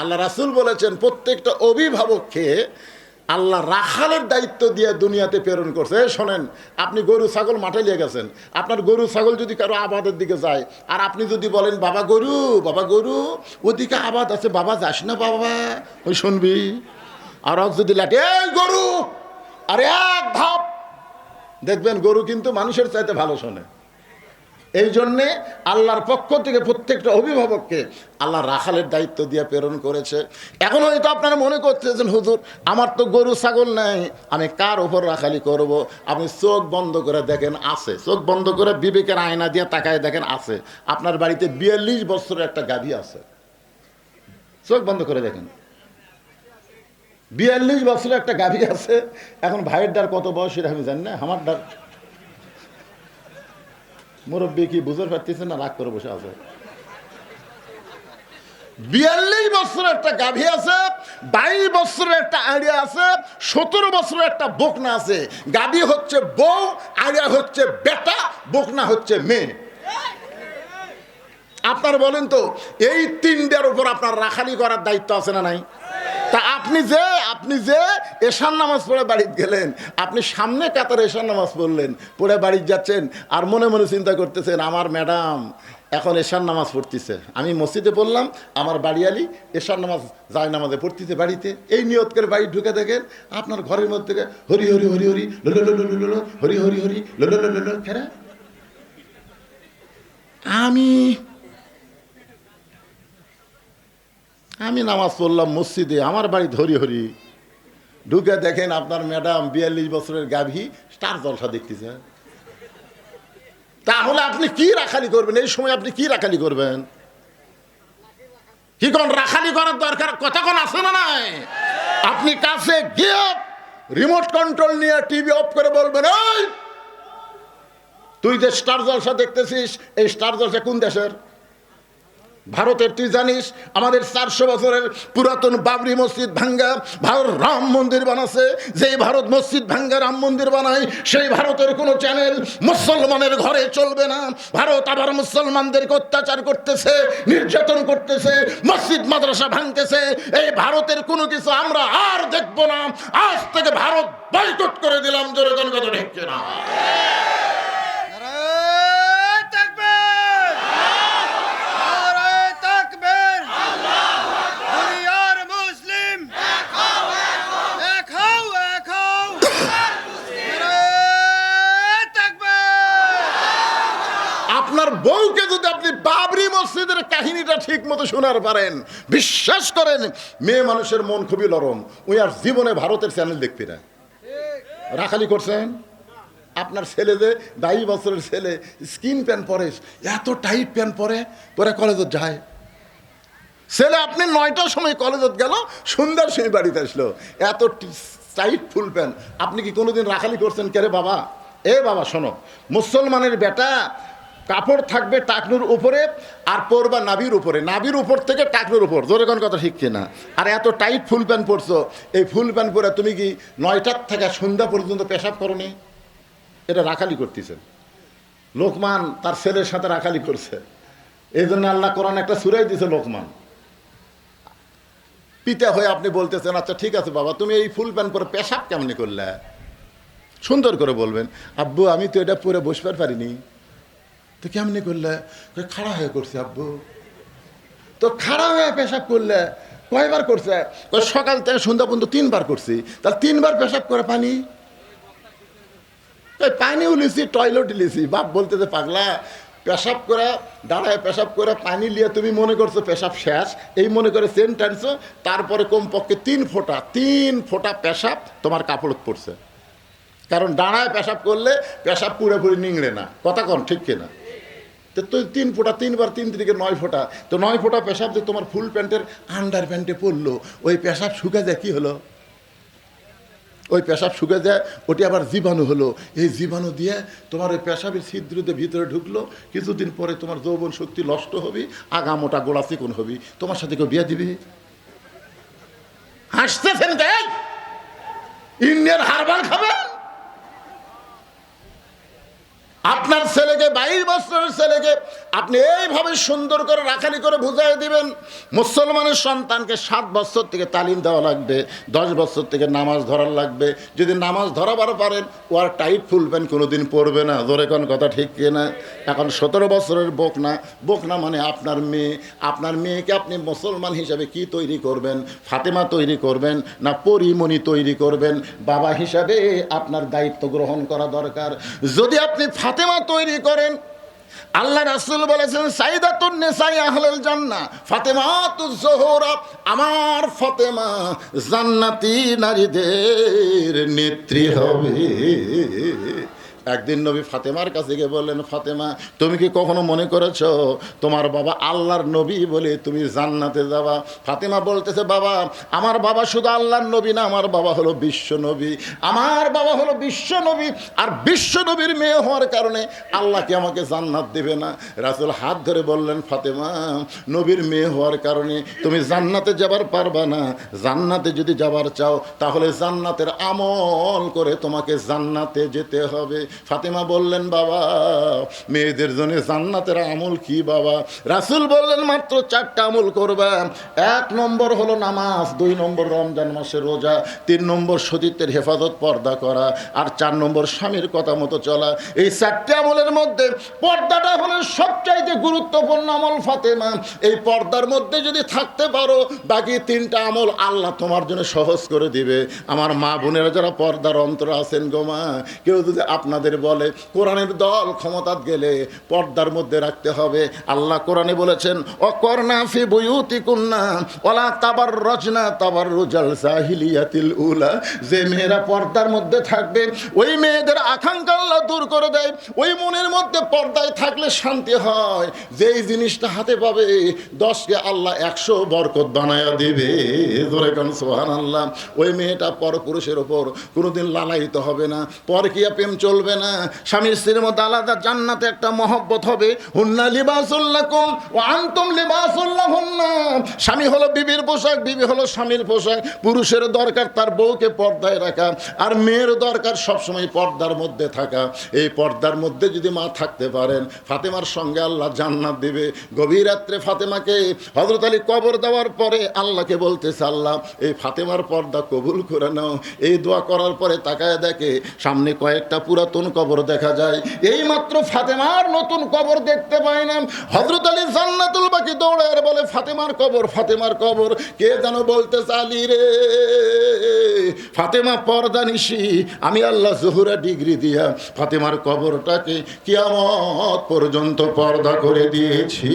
আল্লাহ রাসুল বলেছেন, প্রত্যেকটা অভিভাবককে আল্লাহ রাখালের দায়িত্ব দিয়ে দুনিয়াতে প্রেরণ করছে। শোনেন, আপনি গরু, ছাগল মাঠে নিয়ে গেছেন। আপনার গরু, ছাগল যদি কারও আবাদের দিকে যায়, আর আপনি যদি বলেন, বাবা গরু বাবা গরু, ওদিকে আবাদ আছে, বাবা যাস না বাবা, ওই শুনবি? আর যদি এই গরু, আরে এক ধাপ। দেখবেন গরু কিন্তু মানুষের চাইতে ভালো শোনে। এই জন্যে আল্লাহর পক্ষ থেকে প্রত্যেকটা অভিভাবককে আল্লাহ রাখালের দায়িত্ব দিয়ে প্রেরণ করেছে। এখন হয়তো আপনারা মনে করতেছেন, হুজুর, আমার তো গরু, ছাগল নেই। আমি কার ওপর রাখালি করব। আপনি চোখ বন্ধ করে দেখেন, আছে। চোখ বন্ধ করে বিবেকের আয়না দিয়ে তাকায় দেখেন, আছে। আপনার বাড়িতে বিয়াল্লিশ বছরের একটা গাভী আছে। চোখ বন্ধ করে দেখেন। বিয়াল্লিশ বছরের একটা গাভী আছে। এখন ভাইয়ের ডার কত বয়সের আমি জানি না। আমার ডার মুরব্বী কি বুঝতে পারতেছে না? রাগ করে বসে আছে। বিয়াল্লিশ বছরের একটা গাভী আছে, বাইশ বছরের একটা আড়িয়া আছে, সতেরো বছরের একটা বকনা আছে। গাভী হচ্ছে বউ, আড়িয়া হচ্ছে বেটা, বকনা হচ্ছে মেয়ে। আপনার বলেন তো, এই তিনটার উপর আপনার রাখালি করার দায়িত্ব আছে না নাই? তা আপনি যে আপনি যে এশার নামাজ পড়ে বাড়িতে গেলেন আপনি সামনে কাতার এশার নামাজ পড়লেন পড়ে বাড়িতে যাচ্ছেন আর মনে মনে চিন্তা করতেছেন আমার ম্যাডাম এখন এশার নামাজ পড়তেছে আমি মসজিদে পড়লাম আমার বাড়িয়ালি এশার নামাজ যায় নামাজে পড়তেছে বাড়িতে এই নিয়ত করে বাড়ি ঢুকে দেখেন আপনার ঘরের মধ্যে থেকে হরি হরি হরি হরি হরি হরি হরি লো লো লো লো লো ফেরা আমি আমি নামাজ পড়লাম মসজিদে, আমার বাড়ি ধরি হরি। ঢুকে দেখেন আপনার ম্যাডাম বিয়াল্লিশ বছরের গাভী, স্টার জলসা দেখতেছে। তাহলে আপনি কি রাখালি করবেন? এই সময় আপনি কি রাখালি করবেন? কি কোন রাখালি করার দরকার? কথা কোন আছে না নাই? আপনি কাছে গিয়ে রিমোট কন্ট্রোল নিয়ে টিভি অফ করে বলবেন ওই তুই যে স্টার জলসা দেখতেছিস, এই স্টার জলসা কোন দেশের? ভারতের, তুই জানিস, আমাদের চারশো বছরের পুরাতন বাবরি মসজিদ ভাঙ্গা, ভারত রাম মন্দির বানাছে। যেই ভারত মসজিদ ভাঙ্গা, রাম মন্দির বানায়, সেই ভারতের কোনো চ্যানেল মুসলমানের ঘরে চলবে না। ভারত আবার মুসলমানদেরকে অত্যাচার করতেছে, নির্যাতন করতেছে, মসজিদ, মাদ্রাসা ভাঙতেছে। এই ভারতের কোনো কিছু আমরা আর দেখব না। আজ থেকে ভারত বয়কট করে দিলাম, জোরে কথা ঢেকছে না নারায়ে তাকবীর! নারায়ে তাকবীর! দুনিয়ার মুসলিম এক হও, এক হও। নারায়ে তাকবীর! আপনার বউকে যদি আপনি বাবরি মসজিদের কাহিনীটা ঠিক মতো শোনার পারেন। বিশ্বাস করেন, মেয়ে মানুষের মন খুবই নরম। ওই আর জীবনে ভারতের চ্যানেল দেখবি না। রাখালি করছেন? আপনার ছেলে যে বাইশ বছরের ছেলে স্কিন প্যান্ট পরে, এত টাইট প্যান্ট পরে পরে কলেজে যায়। ছেলে, আপনি নয়টার সময় কলেজত গেল, সন্ধ্যার সময় বাড়িতে আসলো। এত টাইট ফুল প্যান্ট আপনি কি কোনোদিন রাখালি করছেন? কেরে বাবা? এ বাবা, শোনো, মুসলমানের বেটা কাপড় থাকবে টাকনুর উপরে আর পরবা নাবির উপরে। নাবির উপর থেকে টাকনুর উপর। জোরে কোন কথা ঠিক কিনা? আর এত টাইট ফুল প্যান্ট পরছো। এই ফুল প্যান্ট পরে তুমি কি নয়টার থেকে সন্ধ্যা পর্যন্ত পেশাব করনি? এটা রাখালি করতেছেন। লোকমান তার ছেলের সাথে রাখালি করছে। এই জন্য আল্লাহ কোরআন একটা সুরাই দিছে লোকমান। পিতা হয়ে আপনি বলতেছেন আচ্ছা ঠিক আছে বাবা, তুমি এই ফুল প্যান্ট পরে পেশাব কেমনি করলে? সুন্দর করে বলবেন, আব্বু, আমি তো এটা পরে বসবার পারিনি। তো কেমনি করলে? খাড়া হয়ে করছে, আব্বু। তো খাড়া হয়ে পেশাব করলে কয়বার করছে? সকাল থেকে সন্ধ্যা পর্যন্ত তিনবার করছি। তাহলে তিনবার পেশাব করে পানি? এই পানিও লিছি টয়লেট লিছি বাপ বলতে যে পাগলা, পেশাব করে, দাঁড়ায় পেশাব করে, পানি নিয়ে তুমি মনে করছ পেশাব শেষ? এই মনে করে চেন টানছো তারপরে কমপক্ষে তিন ফোঁটা তিন ফোঁটা পেশাব তোমার কাপড়ত পড়ছে। কারণ দাঁড়ায় পেশাব করলে পেশাব পুরোপুরি নিংড়ে না। কথা কন, ঠিক কিনা? তো তিন ফোঁটা, তিনবার তিন দিকে নয় ফোঁটা। তো নয় ফোঁটা পেশাব যে তোমার ফুল প্যান্টের আন্ডার প্যান্টে পড়ল ওই পেশাব শুকে যায়, কী হলো? ওই পেশাব শুকে যায়, ওটি আবার জীবাণু হলো। এই জীবাণু দিয়ে তোমার ওই পেশাবের ছিদ্রতে ভিতরে ঢুকলো। কিছুদিন পরে তোমার যৌবন শক্তি নষ্ট হবে আগা মোটা গোড়া চিকন হবি। তোমার সাথে কেউ বিয়ে দিবি? হাসতেছেন দেখ ইন্ডিয়ান হারবাল খাবে আপনার ছেলে ছেলেকে বাইশ বছরের ছেলেকে আপনি এইভাবে সুন্দর করে রাখালি করে বুঝাই দিবেন। মুসলমানের সন্তানকে সাত বছর থেকে তালিম দেওয়া লাগবে, দশ বছর থেকে নামাজ ধরার লাগবে। যদি নামাজ ধরাবার পারেন ও আর টাইট ফুল প্যান্ট কোনোদিন পরবে না। ধরে কোন কথা ঠিক কিনা এখন সতেরো বছরের বোক না বোক না মানে আপনার মেয়ে। আপনার মেয়েকে আপনি মুসলমান হিসাবে কি তৈরি করবেন? ফাতেমা তৈরি করবেন না পরিমণি তৈরি করবেন? বাবা হিসাবে আপনার দায়িত্ব গ্রহণ করা দরকার। যদি আপনি ফাতেমা তৈরি করেন আল্লাহ রাসুল বলেছেন, সাইদাতুন নেসাই আহলেল জান্না ফাতেমা জোহরা, আমার ফাতেমা জান্নাতি নারীদের নেত্রী হবে। একদিন নবী ফাতেমার কাছে গিয়ে বললেন, ফাতেমা, তুমি কি কখনো মনে করেছ তোমার বাবা আল্লাহর নবী বলে তুমি জান্নাতে যাবা? ফাতেমা বলতেছে, বাবা, আমার বাবা শুধু আল্লাহর নবী না, আমার বাবা হলো বিশ্ব নবী। আমার বাবা হলো বিশ্ব নবী আর বিশ্ব নবীর মেয়ে হওয়ার কারণে আল্লাহ কি আমাকে জান্নাত দেবে না? রাসুল হাত ধরে বললেন, ফাতেমা, নবীর মেয়ে হওয়ার কারণে তুমি জান্নাতে যাবার পারবা না। জান্নাতে যদি যাবার চাও, তাহলে জান্নাতের আমল করে তোমাকে জান্নাতে যেতে হবে। ফাতেমা বললেন, বাবা, মেয়েদের জন্য জান্নাতের আমল কি বাবা? রাসুল বললেন, মাত্র চারটা আমল করবা এক নম্বর হলো নামাজ, দুই নম্বর রমজান মাসের রোজা, তিন নম্বর সতীত্বের হেফাজত, পর্দা করা, আর চার নম্বর স্বামীর কথা মতো চলা। এই চারটে আমলের মধ্যে পর্দাটা হলো সবচাইতে গুরুত্বপূর্ণ আমল, ফাতেমা। এই পর্দার মধ্যে যদি থাকতে পারো, বাকি তিনটা আমল আল্লাহ তোমার জন্য সহজ করে দিবে। আমার মা বোনেরা যারা পর্দার অন্তর আছেন গো মা, কেউ যদি আপনাদের বলে, কোরআনের দল ক্ষমতাত গেলে পর্দার মধ্যে রাখতে হবে। আল্লাহ কোরআনে বলেছেন করনা ফি কুন্না ওলা তাবার রচনা তাবার রুজাল জাহিলিয়াতিল উলা। যে মেয়েরা পর্দার মধ্যে থাকবে, ওই মেয়েদের আকাঙ্ক্ষা আল্লাহ দূর করে দেয়। ওই মনের মধ্যে পর্দায় থাকলে শান্তি হয়। যেই জিনিসটা হাতে পাবে, দশকে আল্লাহ একশো বরকত বানায়া দিবে। ধরে কারণ সোহান আল্লাহ ওই মেয়েটা পরপুরুষের ওপর কোনোদিন লালায়িত হবে না। পরকিয়া প্রেম চলবে না, স্বামীর স্ত্রীর মধ্যে আলাদা জান্নাতে একটা মহব্বত হবে। হুন্না লিবাসুল্লাকুম ও আন্তম লিবাসুল্লাহ হুন্না স্বামী হলো বিবির পোশাক, বিবি হলো স্বামীর পোশাক। পুরুষের দরকার তার বউকে পর্দায় রাখা আর মেয়ের দরকার সবসময় পর্দার মধ্যে থাকা। এই পর্দার মধ্যে যদি মা থাকতে পারেন, ফাতেমার সঙ্গে আল্লাহ জান্নাত দিবে। গভীর রাত্রে ফাতেমাকে হজরত আলী কবর দেওয়ার পরে আল্লাহকে বলতেছে আল্লাহ এই ফাতেমার পর্দা কবুল করে নাও। এই দোয়া করার পরে তাকায় দেখে সামনে কয়েকটা পুরাতন কবর দেখা যায়। এই মাত্র ফাতেমার নতুন কবর দেখতে পাই না। হজরত আলী জান্নাতুল বাকি দৌড়ায় বলে, ফাতেমার কবর ফাতেমার কবর, কে যেন বলতে চালি রে? ফাতেমা পর্দা নিশি, আমি আল্লাহ জহুরা ডিগ্রি দিয়া ফাতেমার কবরটাকে কিয়ামত পর্যন্ত পর্দা করে দিয়েছি।